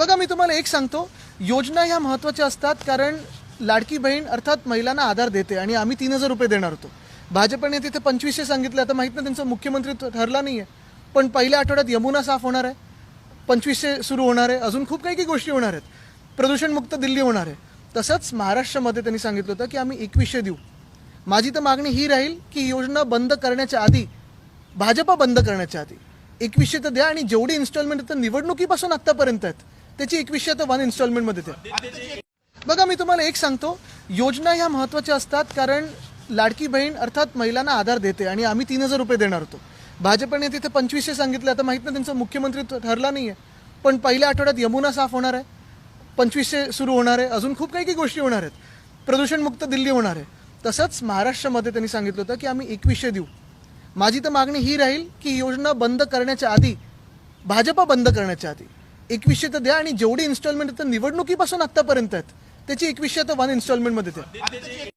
बघा मी तुम्हाला एक सांगतो. योजना ह्या महत्त्वाच्या असतात कारण लाडकी बहीण अर्थात महिलांना आधार देते आणि आम्ही तीन हजार रुपये देणार होतो. भाजपने तिथे पंचवीसशे सांगितलं. आता माहीत नाही त्यांचं मुख्यमंत्री ठरला नाही आहे पण पहिल्या आठवड्यात यमुना साफ होणार आहे. पंचवीसशे सुरू होणार आहे. अजून खूप काही काही गोष्टी होणार आहेत. प्रदूषणमुक्त दिल्ली होणार आहे. तसंच महाराष्ट्रामध्ये त्यांनी सांगितलं होतं की आम्ही एकवीसशे देऊ. माझी तर मागणी ही राहील की ही योजना बंद करण्याच्या आधी भाजपा बंद करण्याच्या आधी एकवीसशे तर द्या आणि जेवढी इन्स्टॉलमेंट तर निवडणुकीपासून आत्तापर्यंत आहेत. त्याची एकवीसशे तर वन इन्स्टॉलमेंटमध्ये ते बघा मी तुम्हाला एक सांगतो. योजना ह्या महत्त्वाच्या असतात कारण लाडकी बहीण अर्थात महिलांना आधार देते आणि आम्ही तीन हजार रुपये देणार होतो. भाजपने तिथे पंचवीसशे सांगितलं. आता माहीत नाही त्यांचा मुख्यमंत्री ठरला नाही आहे पण पहिल्या आठवड्यात यमुना साफ होणार आहे. पंचवीसशे सुरू होणार आहे. अजून खूप काही काही गोष्टी होणार आहेत. प्रदूषणमुक्त दिल्ली होणार आहे. तसंच महाराष्ट्रामध्ये त्यांनी सांगितलं होतं की आम्ही एकवीसशे देऊ. माझी तर मागणी ही राहील की ही योजना बंद करण्याच्या आधी भाजपा बंद करण्याच्या आधी एकवीसशे तर द्या आणि जेवढी इन्स्टॉलमेंट तर निवडणुकीपासून आत्तापर्यंत आहेत. त्याची एकवीसशे तर वन इन्स्टॉलमेंटमध्ये द्या